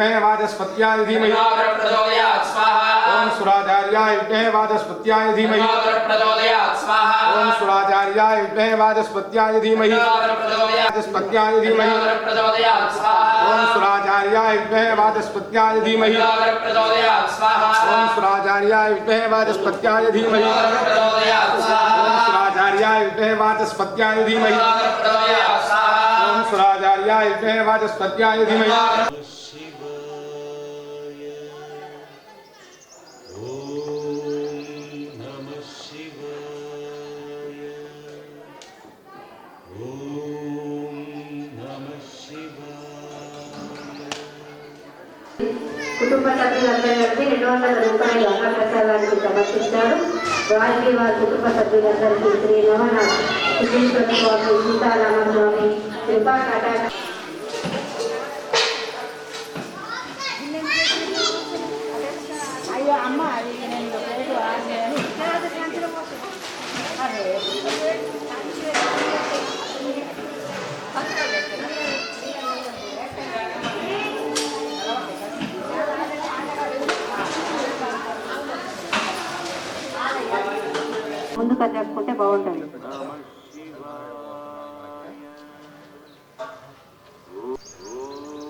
विद्महे वाचस्पत्याय धीमहि ओम सुराचार्याय विद्महे वाचस्पत्याय धीमहि ओम सुराचार्याय विद्महे वाचस्पत्याय धीमहि। वाचस्पत्याय धीमहि ओम सुराचार्याय विद्महे वाचस्पत्याय धीमहि ओम सुराचार्याय विद्महे वाचस्पत्याय धीमहि ओम सुराचार्याय विद्महे वाचस्पत्याय धीमहि ओम सुराचार्याय विद्महे वाचस्पत्याय धीमहि కుటుంబ సభ్యులందరూ కలిసి రెండు వందల రూపాయలు అన్నప్రసాదానికి సమర్పించారు. వారికి వారి కుటుంబ సభ్యులందరికీ శ్రీ నవనాథ్ సిద్ధేశ్వర స్వామి సీతారామ స్వామి కృపా కటాక్ష అయ్యో అమ్మ అది నేను లేదు అదే ముందుకు జరుపుకుంటే బాగుంటుంది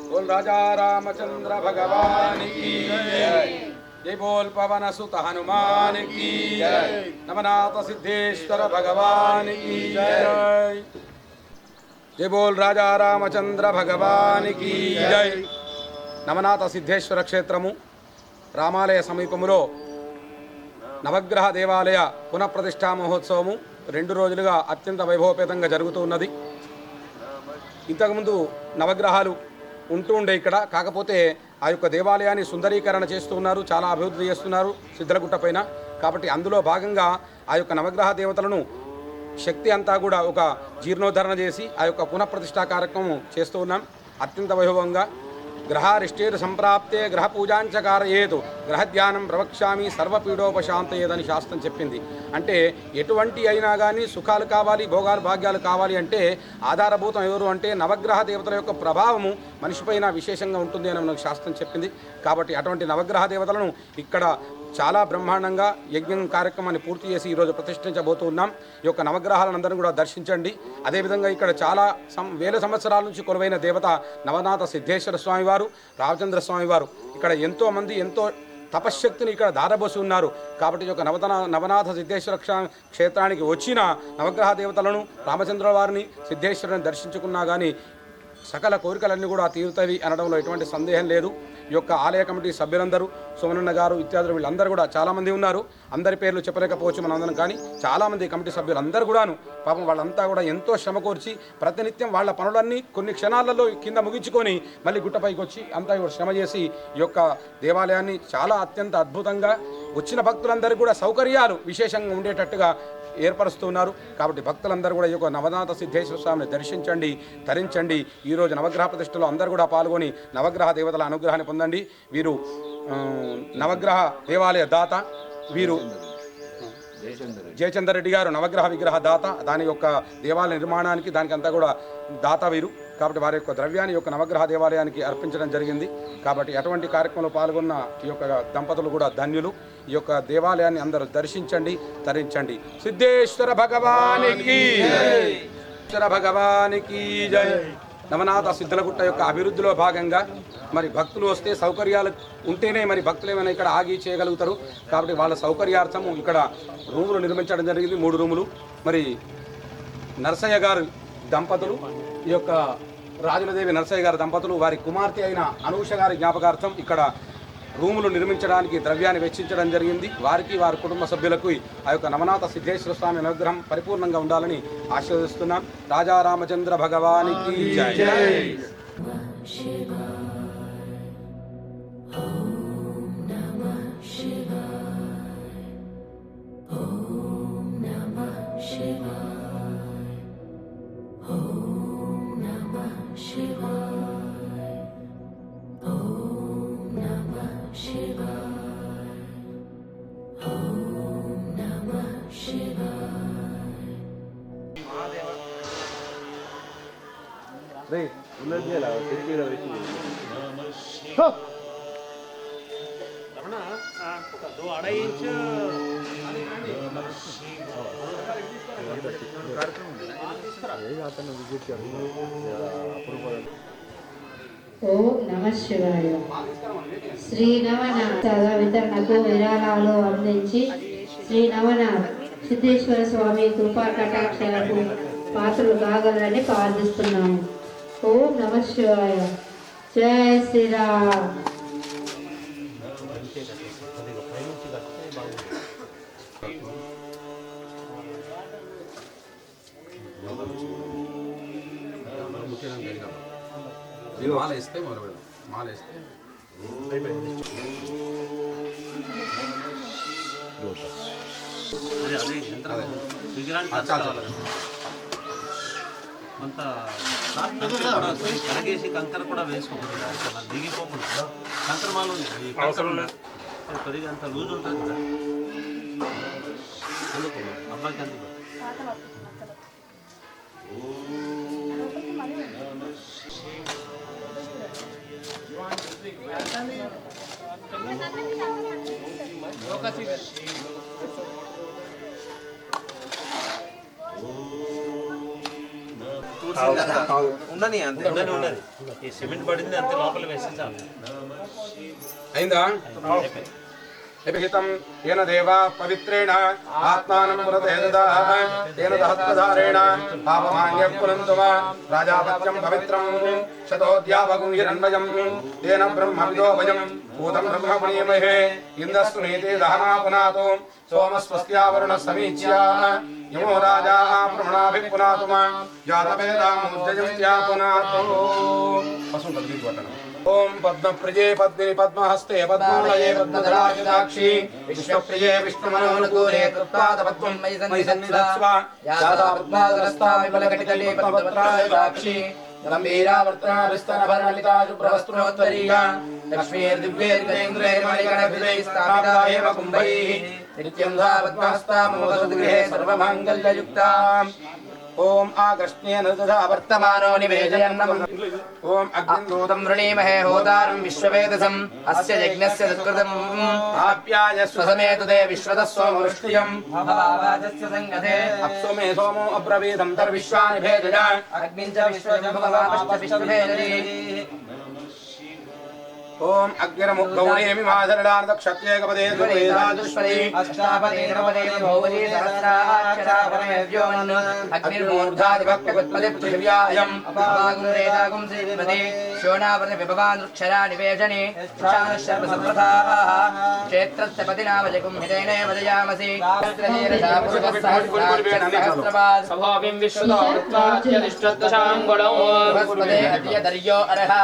बोल राजा रामचंद्र भगवान की जय जय बोल पवन सुत हनुमान की जय नवनाथ सिद्धेश्वर भगवान की जय जय बोल राजा రామచంద్ర భగవానికి జై నవనాథ సిద్ధేశ్వర క్షేత్రము రామాలయ సమీపములో నవగ్రహ దేవాలయ పునఃప్రతిష్ఠా మహోత్సవము రెండు రోజులుగా అత్యంత వైభవపేతంగా జరుగుతూ ఉన్నది. ఇంతకుముందు నవగ్రహాలు ఉంటూ ఉండే ఇక్కడ కాకపోతే ఆ యొక్క దేవాలయాన్ని సుందరీకరణ చేస్తూ ఉన్నారు చాలా అభివృద్ధి చేస్తున్నారు సిద్ధలగుట్ట పైన. కాబట్టి అందులో భాగంగా ఆ యొక్క నవగ్రహ దేవతలను శక్తి అంతా కూడా ఒక జీర్ణోద్ధరణ చేసి ఆ యొక్క పునఃప్రతిష్టా కార్యక్రమం చేస్తూ ఉన్నాం. అత్యంత వైభవంగా గ్రహారిష్టేరు సంప్రాప్తే గ్రహ పూజాంచకారయేదు గ్రహ ధ్యానం ప్రవక్ష్యామి సర్వపీడోపశాంతయేదని శాస్త్రం చెప్పింది. అంటే ఎటువంటి అయినా కానీ సుఖాలు కావాలి భోగాలు భాగ్యాలు కావాలి అంటే ఆధారభూతం ఎవరు అంటే నవగ్రహ దేవతల యొక్క ప్రభావము మనిషిపైన విశేషంగా ఉంటుంది అని మనకు శాస్త్రం చెప్పింది. కాబట్టి అటువంటి నవగ్రహ దేవతలను ఇక్కడ చాలా బ్రహ్మాండంగా యజ్ఞం కార్యక్రమాన్ని పూర్తి చేసి ఈరోజు ప్రతిష్ఠించబోతూ ఉన్నాం. ఈ యొక్క నవగ్రహాలందరినీ కూడా దర్శించండి. అదేవిధంగా ఇక్కడ చాలా సం వేల సంవత్సరాల నుంచి కొలువైన దేవత నవనాథ సిద్ధేశ్వర స్వామివారు రామచంద్ర స్వామివారు. ఇక్కడ ఎంతో మంది ఎంతో తపశ్శక్తిని ఇక్కడ దారబోసి ఉన్నారు. కాబట్టి ఈ యొక్క నవతన నవనాథ సిద్ధేశ్వర క్షేత్రానికి వచ్చిన నవగ్రహ దేవతలను రామచంద్ర వారిని సిద్ధేశ్వరుని దర్శించుకున్నా కానీ సకల కోరికలన్నీ కూడా తీరుతాయి అనడంలో ఎటువంటి సందేహం లేదు. యొక్క ఆలయ కమిటీ సభ్యులందరూ సోమనన్న గారు ఇత్యాదులు వీళ్ళందరూ కూడా చాలామంది ఉన్నారు. అందరి పేర్లు చెప్పలేకపోవచ్చు మన అందరం కానీ చాలామంది కమిటీ సభ్యులు అందరూ కూడాను పాపం వాళ్ళంతా కూడా ఎంతో శ్రమ కోర్చి ప్రతినిత్యం వాళ్ళ పనులన్నీ కొన్ని క్షణాలలో కింద ముగించుకొని మళ్ళీ గుట్టపైకి వచ్చి అంతా కూడా శ్రమ చేసి ఈ యొక్క దేవాలయాన్ని చాలా అత్యంత అద్భుతంగా వచ్చిన భక్తులందరికీ కూడా సౌకర్యాలు విశేషంగా ఉండేటట్టుగా ఏర్పరుస్తున్నారు. కాబట్టి భక్తులందరూ కూడా ఈ యొక్క నవనాథ సిద్ధేశ్వర స్వామిని దర్శించండి ధరించండి ఈరోజు నవగ్రహ ప్రతిష్టలో అందరూ కూడా పాల్గొని నవగ్రహ దేవతల అనుగ్రహాన్ని పొందండి. వీరు నవగ్రహ దేవాలయ దాత వీరు జయచందర్ రెడ్డి. గారు నవగ్రహ విగ్రహ దాత దాని యొక్క దేవాలయ నిర్మాణానికి దానికి అంతా కూడా దాత వీరు. కాబట్టి వారి యొక్క ద్రవ్యాన్ని యొక్క నవగ్రహ దేవాలయానికి అర్పించడం జరిగింది. కాబట్టి అటువంటి కార్యక్రమంలో పాల్గొన్న ఈ యొక్క దంపతులు కూడా ధన్యులు. ఈ యొక్క దేవాలయాన్ని అందరూ దర్శించండి తరించండి. సిద్ధేశ్వర భగవానికి భగవానికి జై. నవనాథ సిద్ధలగుట్ట యొక్క అభివృద్ధిలో భాగంగా మరి భక్తులు వస్తే సౌకర్యాలు ఉంటేనే మరి భక్తులు ఏమైనా ఇక్కడ ఆగి చేయగలుగుతారు. కాబట్టి వాళ్ళ సౌకర్యార్థము ఇక్కడ రూములు నిర్మించడం జరిగింది మూడు రూములు. మరి నరసయ్య గారు దంపతులు ఈ యొక్క రాజులదేవి నరసయ్య గారి దంపతులు వారి కుమార్తె అయిన అనూష గారి జ్ఞాపకార్థం ఇక్కడ రూములు నిర్మించడానికి ద్రవ్యాన్ని వెచ్చించడం జరిగింది. వారికి వారి కుటుంబ సభ్యులకు ఆ యొక్క నవనాథ సిద్ధేశ్వర స్వామి అనుగ్రహం పరిపూర్ణంగా ఉండాలని ఆశీర్వదిస్తున్నాం. రాజా రామచంద్ర భగవానికి జై. ఓం నమ శివాయ. శ్రీ నవనాథ వితరణకు విరాళాలు అందించి శ్రీ నవనాథ్ సిద్ధేశ్వర స్వామి కృపా కటాక్షాలకు పాత్రలు కాగలని ప్రార్థిస్తున్నాము. ఓం నమ శివాయ జయ శ్రీరామ్ మీరు మాల వేస్తే మొదలు పెడదాం మాల వేస్తే అదే అదే యంత్రం విగ్రహానికి ఆ, కొంత కంకర కూడా వేసుకోకూడదు అసలు దిగిపోకుండా కంకర మాలు కంకర అది కొద్దిగా అంత లూజ్ ఉంటుంది కదా. అందుకు అబ్బాయికి అందుకు. ఉండని అంతే. ఉండని ఉండని ఈ సిమెంట్ పడింది అంతే లోపల వేసేసాను అయిందా? హితం ఏన దేవా పవిత్రేణ ఆత్మానం పురతే దదాః తేన దహత్వధారేణ పాపమాన్య రాజాపత్యం పవిత్రం శతోద్యావగుం హిరణ్మయం తేన బ్రహ్మవిదో వయం భూతం బ్రహ్మ పుణీమహే ఇందస్తు నీతి దహనా పునాతు సోమస్వస్యావరుణ సమీచ్య యమో రాజా ప్రమణాభి పునాతు మా జాతవేదాముజ్జయంత్యా పునాతు వసుంటది గీత పట్టణం ఓం పద్మప్రజే పద్మిని పద్మహస్తే పద్మాలయే పద్మధరాక్షి విష్ణుప్రియే విష్ణుమనోనుకూలే కృత్పాదపద్మం మై సన్నిధత్స్వ యాదా పద్మాదరస్తామి బలకటితలే పద్మపత్రాయ దాక్షి గంభీరావర్తనాభిస్తనభరణలితా శుభ్రవస్త్రోత్తరీయ लक्ष्मीर्दिव्यैर्गजेन्द्रैर्मणिगणभिरैः स्थापिता एव कुम्भैः नित्यम् धा पद्मास्तामोदगृहे सर्वमाङ्गल्ययुक्ताम्। ॐ आकृष्ण्येन तथा वर्तमानो निवेदयन्नम् ॐ अग्निदूतम् वृणीमहे होतारम् विश्ववेदसम् अस्य यज्ञस्य सुकृतम् आप्याय स्वसमेतु विश्वतः सोमवृष्टियम् सङ्गते अप्सु सोमो अब्रवीदम् तर्विश्वानि अग्निम् च विश्वजम् ఓం అగ్నిరము గౌరీమి మాధరడార్థ క్షత్యేకపదే దుర్వేదాదుష్పదే అష్టాపదే నవదే భౌవరీ సహస్రాక్షరాపరమేవ్యోన్ అగ్నిర్మూర్ధాధిపత్యపదే పృథివ్యాయం అపాగురేదాగుం శ్రీమతి శోణావృత విభవానుక్షరా నివేశని శర్మ సంప్రదాः క్షేత్రస్య పతినామజగుం హితేనే వదయామసి అద్య దర్యో అర్హా.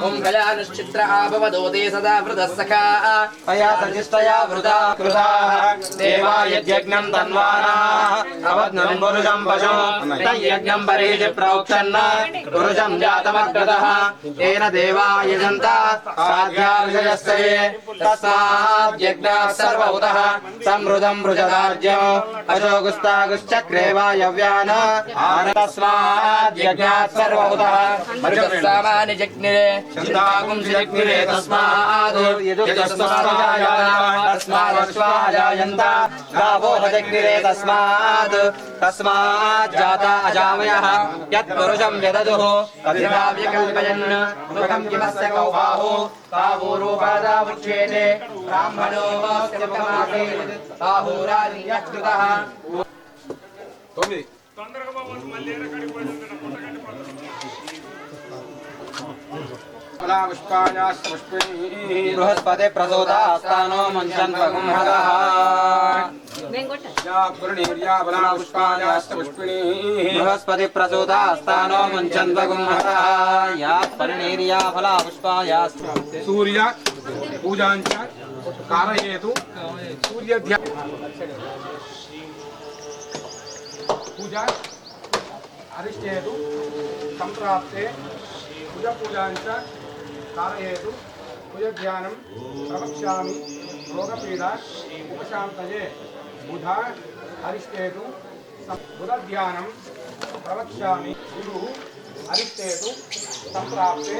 కుంభలానుశ్చిత్ర ఆపవదోదే సదా వృతः సఖా తయా సజిష్టయా వృదా కృతా దేవాయజ్ఞం తన్వానా అవజ్ఞం పురుషం పశు తయ్యజ్ఞం పరీషి ప్రోక్షన్న పురుషం జాతమగ్రతः తేన దేవాయజంత సాధ్యా విషయస్తే తస్మాద్యజ్ఞాः సర్వభూతः సంవృతం మృజదార్జ్యం అశోగుస్తాగుశ్చక్రే వాయవ్యాన తస్మాద్యజ్ఞాः సర్వభూతः మృజస్సామాని జగ్నిరే చింతాగుం జగ్నిరే తస్మాద్ తస్మాదశ్వాజాయంత గావో జగ్నిరే తస్మాద్ తస్మాత్ జాత అజామయः యత్పురుషం యదదుః ముఖం కిమస్య తొమ్మిది बृहस्पति प्रचोदास्तानो मञ्चन् बृहस्पति प्रचोदास्तानो या फला पुष्पायास्तु सूर्य पूजाञ्च कारयेतु। सूर्यध्या पूजा सम्प्राप्ते पूजा पूजाञ्च అరిష్టేతు సంప్రాప్తే కుజపూజాంచ కారయేతు కుజధ్యానం ప్రవక్ష్యామి రోగపీడ ఉపశాంతయే బుధ అరిష్టేతు సం- బుధధ్యానం ప్రవక్ష్యామి గురు అరిష్టేతు సంప్రాప్తే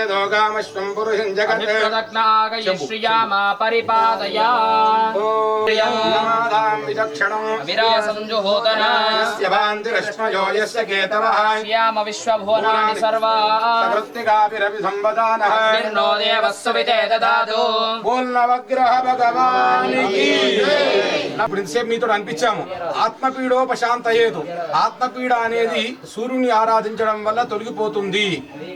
కామశ్వం పురుషం జగత్. ప్రదక్షిణాగయశ్రియామా పరిపాదయా. నమాదాం విచక్షణం. విరాసం జుహోతన యస్య భాంతిరశ్మయో యస్య కేతవః. శ్యామ విశ్వభువనాని సర్వా. సకృత్తికాభిరపి సంవదానః నిర్నో దేవः సువితే దదాతు నవగ్రహ భగవానికి ఇప్పుడు ఇంతసేపు మీతో అనిపించాము. ఆత్మపీడోపశాంతయేతు ఆత్మపీడ అనేది సూర్యుని ఆరాధించడం వల్ల తొలగిపోతుంది.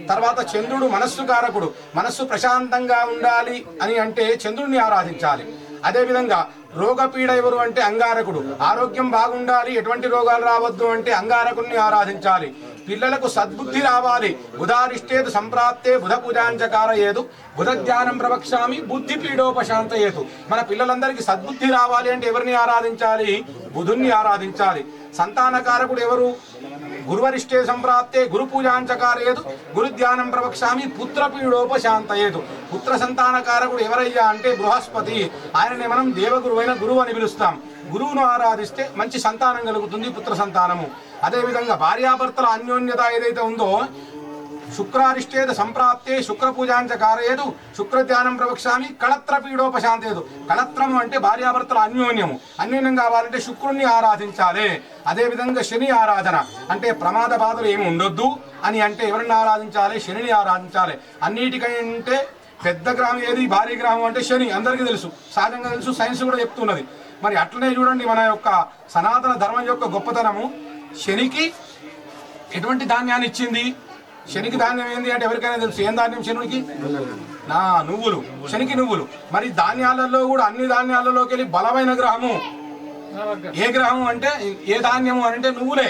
తర్వాత చంద్రుడు మనస్సు కారకుడు. మనస్సు ప్రశాంతంగా ఉండాలి అని అంటే చంద్రుడిని ఆరాధించాలి. అదేవిధంగా రోగపీడ ఎవరు అంటే అంగారకుడు. ఆరోగ్యం బాగుండాలి ఎటువంటి రోగాలు రావద్దు అంటే అంగారకుడిని ఆరాధించాలి. పిల్లలకు సద్బుద్ధి రావాలి. బుధారిష్టేదు సంప్రాప్తే బుధ పూజాంచకారయేదు బుధ ధ్యానం ప్రవక్ష్యామి బుద్ధి పీడోపశాంత ఏదు మన పిల్లలందరికీ సద్బుద్ధి రావాలి అంటే ఎవరిని ఆరాధించాలి? బుధుణ్ణి ఆరాధించాలి. సంతానకారకుడు ఎవరు? గురువరిష్టే సంప్రాప్తే గురు పూజాంచకారయేదు గురు ధ్యానం ప్రవక్ష్యామి పుత్రపీడోపశాంతయేదు పుత్ర సంతానకారకుడు ఎవరయ్యా అంటే బృహస్పతి. ఆయననే మనం దేవగురువైన గురువు అని పిలుస్తాం. గురువును ఆరాధిస్తే మంచి సంతానం కలుగుతుంది పుత్ర సంతానము అదేవిధంగా భార్యాభర్తల అన్యోన్యత ఏదైతే ఉందో శుక్రారిష్టేద సంప్రాప్తే శుక్ర పూజాంచ కారయేదు శుక్ర ధ్యానం ప్రవక్ష్యామి కళత్ర పీడోపశాంతేదు కళత్రము అంటే భార్యాభర్తల అన్యోన్యము. అన్యోన్యం కావాలంటే శుక్రుణ్ణి ఆరాధించాలి. అదేవిధంగా శని ఆరాధన. అంటే ప్రమాద బాధలు ఏమి ఉండొద్దు అని అంటే ఎవరిని ఆరాధించాలి? శనిని ఆరాధించాలి. అన్నిటికంటే పెద్ద గ్రామం ఏది? భారీ గ్రామం అంటే శని. అందరికీ తెలుసు. సహజంగా తెలుసు. సైన్స్ కూడా చెప్తున్నది. మరి అట్లనే చూడండి మన యొక్క సనాతన ధర్మం యొక్క గొప్పతనము. శనికి ఎటువంటి ధాన్యాన్ని ఇచ్చింది? శనికి ధాన్యం ఏంది అంటే ఎవరికైనా తెలుసు. ఏం ధాన్యం శనుడికి నా నువ్వులు. శనికి నువ్వులు. మరి ధాన్యాలలో కూడా అన్ని ధాన్యాలలోకి వెళ్ళి బలమైన గ్రహము. ఏ గ్రహం అంటే ఏ ధాన్యము అంటే నువ్వులే.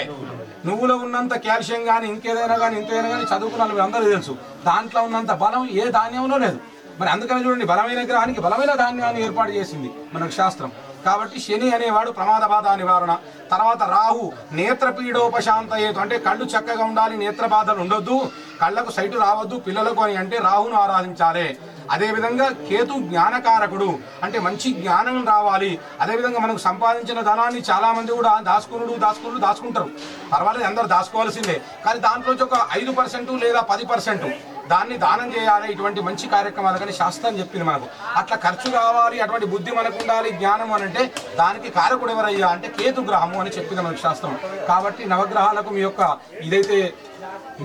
నువ్వులో ఉన్నంత కాల్షియం కానీ ఇంకేదైనా కానీ ఇంకేదైనా కానీ చదువుకున్న వాళ్ళు అందరూ తెలుసు. దాంట్లో ఉన్నంత బలం ఏ ధాన్యంలో లేదు. మరి అందుకని చూడండి బలమైన గ్రహానికి బలమైన ధాన్యాన్ని ఏర్పాటు చేసింది మనకు శాస్త్రం. కాబట్టి శని అనేవాడు ప్రమాద బాధ నివారణ. తర్వాత రాహు నేత్రపీడోపశాంతయేతు. అంటే కళ్ళు చక్కగా ఉండాలి నేత్ర బాధలు ఉండొద్దు కళ్ళకు సైటు రావద్దు పిల్లలకు అని అంటే రాహును ఆరాధించాలి. అదేవిధంగా కేతు జ్ఞానకారకుడు. అంటే మంచి జ్ఞానం రావాలి. అదేవిధంగా మనకు సంపాదించిన ధనాన్ని చాలా మంది కూడా దాసుకునుడు దాసుకునుడు దాచుకుంటారు పర్వాలేదు అందరు దాచుకోవాల్సిందే కానీ దాంట్లోంచి ఒక ఐదు పర్సెంట్ లేదా పది పర్సెంట్ దాన్ని దానం చేయాలి ఇటువంటి మంచి కార్యక్రమాలు కానీ శాస్త్రం చెప్పింది మనకు. అట్లా ఖర్చు కావాలి అటువంటి బుద్ధి మనకు ఉండాలి జ్ఞానం అని అంటే దానికి కారకుడు ఎవరయ్యా అంటే కేతు గ్రహము అని చెప్పింది మనకు శాస్త్రం. కాబట్టి నవగ్రహాలకు మీ యొక్క ఇదైతే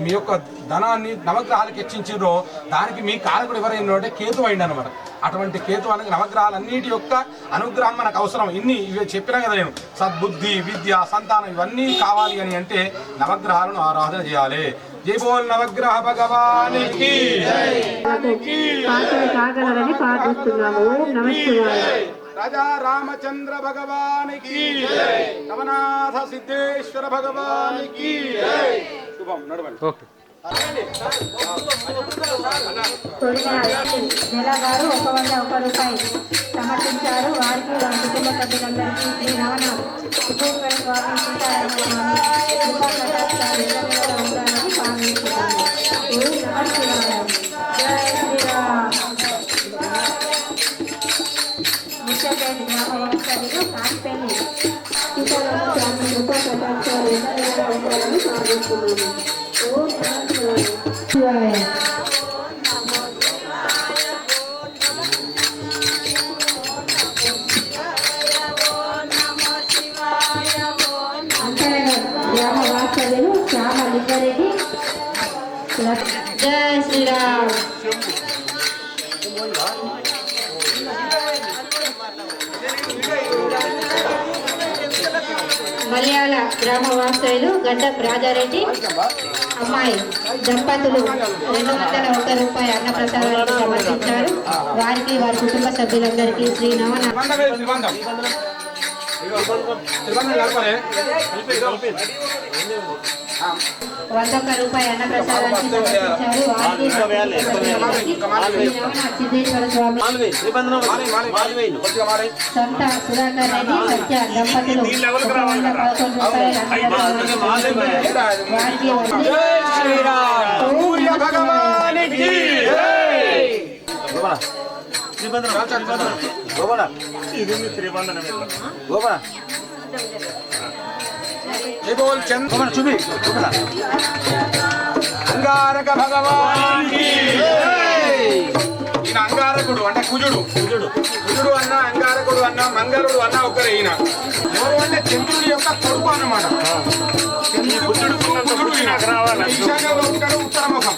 మీ యొక్క ధనాన్ని నవగ్రహాలకు హెచ్చించారో దానికి మీ కారకుడు ఎవరైనా అంటే కేతు అయింది అనమాట అటువంటి కేతు అనేది నవగ్రహాలన్నిటి యొక్క అనుగ్రహం మనకు అవసరం. ఇన్ని ఇవి చెప్పినా కదా నేను. సద్బుద్ధి విద్య సంతానం ఇవన్నీ కావాలి అని అంటే నవగ్రహాలను ఆరాధన చేయాలి. జై బోల్ నవగ్రహ భగవానికి పాటలు కాగలరని ప్రార్థిస్తున్నాము రాజా రామచంద్ర భగవానికి నవనాథ సిద్ధేశ్వర భగవానికి శుభం నడవండి. గారు ఒక వంద ఒక రూపాయి సమర్పించారు. వారికి వారి కుటుంబ సభ్యులందరికీ శ్రీ రమణ కుటుంబ స్వామి ఉండాలని ప్రార్థిస్తున్నాము మలయాళ గ్రామ వాస్తవ్యులు గడ్డం రాజారెడ్డి అమ్మాయి దంపతులు రెండు వందల ఒక్క రూపాయి అన్నప్రసాదాన్ని సమర్పించారు. వారికి వారి కుటుంబ సభ్యులందరికీ శ్రీ నవన శ్రీబంధం వంద ఒక్క రూపాయి కొద్దిగా మాలి. సంత సుధాకర్ రెడ్డి సత్య దంపతులు. పదకొండు రూపాయలు ఏడా ఇది? వారికి వారి సూర్య చంద్ర చూపి అంగారక భగవాన్ ఈయన అంగారకుడు అంటే కుజుడు కుజుడు కుజుడు అన్న అంగారకుడు అన్న మంగళుడు అన్న ఒకరు ఈయన ఎవరు అంటే చంద్రుడి యొక్క కొడుకు అన్నమాట కుజుడు కుజుడు ఈయన. ఈశాన్యంలో ఉంటాడు ఉత్తరముఖం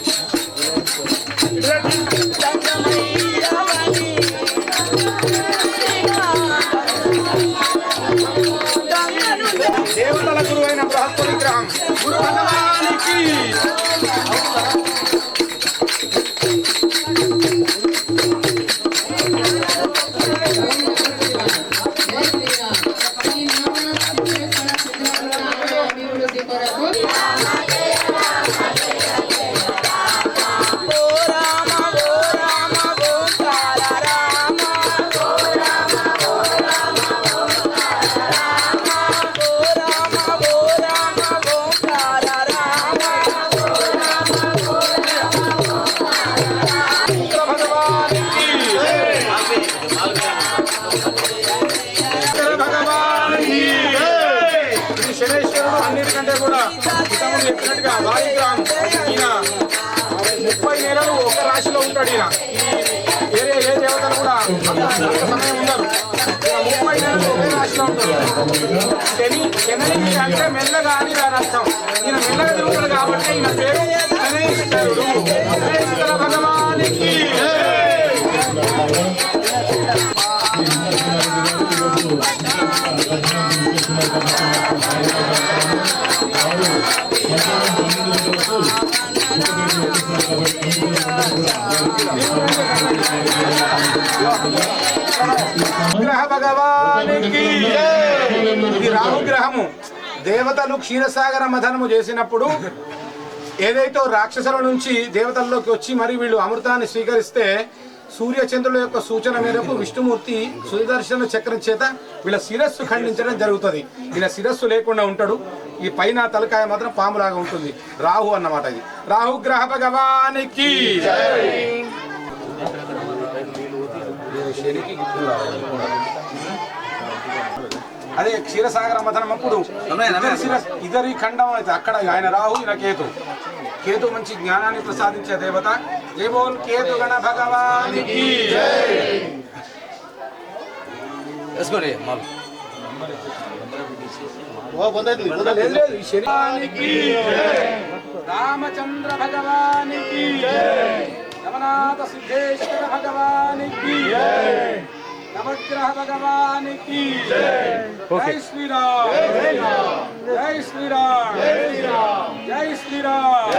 ఇంతకుముందు చెప్పినట్టుగా ఈయన ముప్పై నెలలు ఒక రాశిలో ఉంటాడు ఈయన. వేరే ఏ దేవతలు కూడా సమయం ఉండరు. ముప్పై నెలలు ఒకే రాశిలో ఉంటాడు. శని శని అంటే మెల్లగా అని దాని అర్థం. ఈయన మెల్లగా తిరుగుతాడు కాబట్టి ఈయన పేరు శనేశ్వరుడు. శనేశ్వర భగవానికి దేవతలు క్షీరసాగర మథనము చేసినప్పుడు ఏదైతే రాక్షసుల నుంచి దేవతల్లోకి వచ్చి మరి వీళ్ళు అమృతాన్ని స్వీకరిస్తే సూర్య చంద్రుల యొక్క సూచన మేరకు విష్ణుమూర్తి సుదర్శన చక్రం చేత వీళ్ళ శిరస్సు ఖండించడం జరుగుతుంది. వీళ్ళ శిరస్సు లేకుండా ఉంటాడు. ఈ పైన తలకాయ మాత్రం పాములాగా ఉంటుంది. రాహు అన్నమాట ఇది. రాహు గ్రహ భగవానికి అదే క్షీరసాగర మథనం అప్పుడు ఇద్దరి ఖండం అయితే అక్కడ ఆయన రాహు ఈయన కేతు. కేతు మంచి జ్ఞానాన్ని ప్రసాదించే దేవత. జై బోల్ కేతు గణ భగవానికి రామచంద్ర భగవానికి రమనాథ సిద్ధేశ్వర భగవానికి నవగ్రహ భగవానికి. జై శ్రీరామ్. జై శ్రీరామ్. జై శ్రీరామ్. జై శ్రీరామ్.